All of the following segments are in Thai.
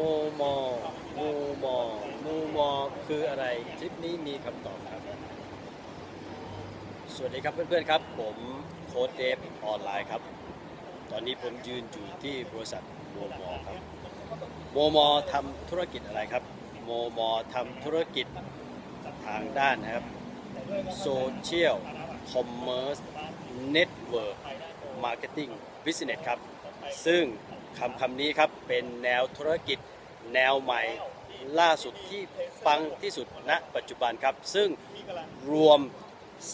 โมมอมูมอมูมอคืออะไรคลิปนี้มีคำตอบครับ สวัสดีครับเพื่อนๆครับ ผมโค้ดเดฟออนไลน์ครับ ตอนนี้ผมยืนอยู่ที่บริษัทโมมอครับโมมอทำธุรกิจอะไรครับโมมอทำธุรกิจทางด้านนะครับโซเชียลคอมเมอร์สเน็ตเวิร์กมาร์เก็ตติ้งบิสเนสครับ ซึ่งคำคำนี้ครับเป็นแนวธุรกิจ แนวใหม่ล่าสุดที่ปังที่สุดณปัจจุบันครับ ซึ่งรวม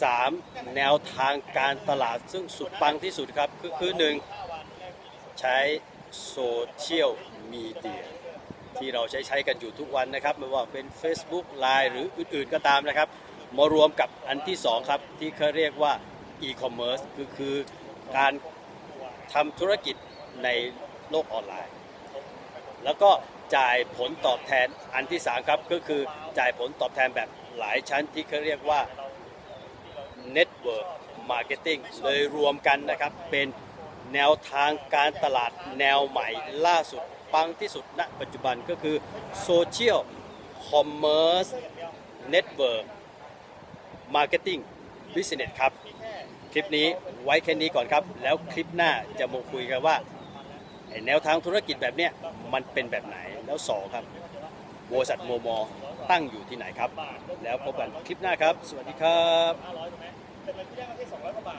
3 แนวทางการตลาด ซึ่งสุดปังที่สุดครับคือคือหนึ่งใช้โซเชียลมีเดียที่เราใช้ใช้กันอยู่ทุกวันนะครับ ไม่ว่าเป็น Facebook Line หรืออื่นๆก็ตามนะครับ มารวมกับอันที่ 2 ครับ ที่เขาเรียกว่า e-commerce คือคือการทำธุรกิจในโลกออนไลน์ แล้วก็จ่ายผลตอบแทนอันที่3ครับก็คือจ่ายผลตอบแทนแบบหลายชั้นที่เขาเรียกว่า Network Marketing เลยรวมกันนะครับ เป็นแนวทางการตลาดแนวใหม่ล่าสุด ปังที่สุดณปัจจุบันก็คือ Social Commerce Network Marketing Business ครับ คลิปนี้ไว้แค่นี้ก่อนครับ แล้วคลิปหน้าจะมาคุยกันว่า แนวทางธุรกิจแบบเนี้ยมันเป็นแบบไหนแล้วสองครับบริษัทโมมอตั้งอยู่ที่ไหนครับ แล้วพบกันคลิปหน้าครับ สวัสดีครับ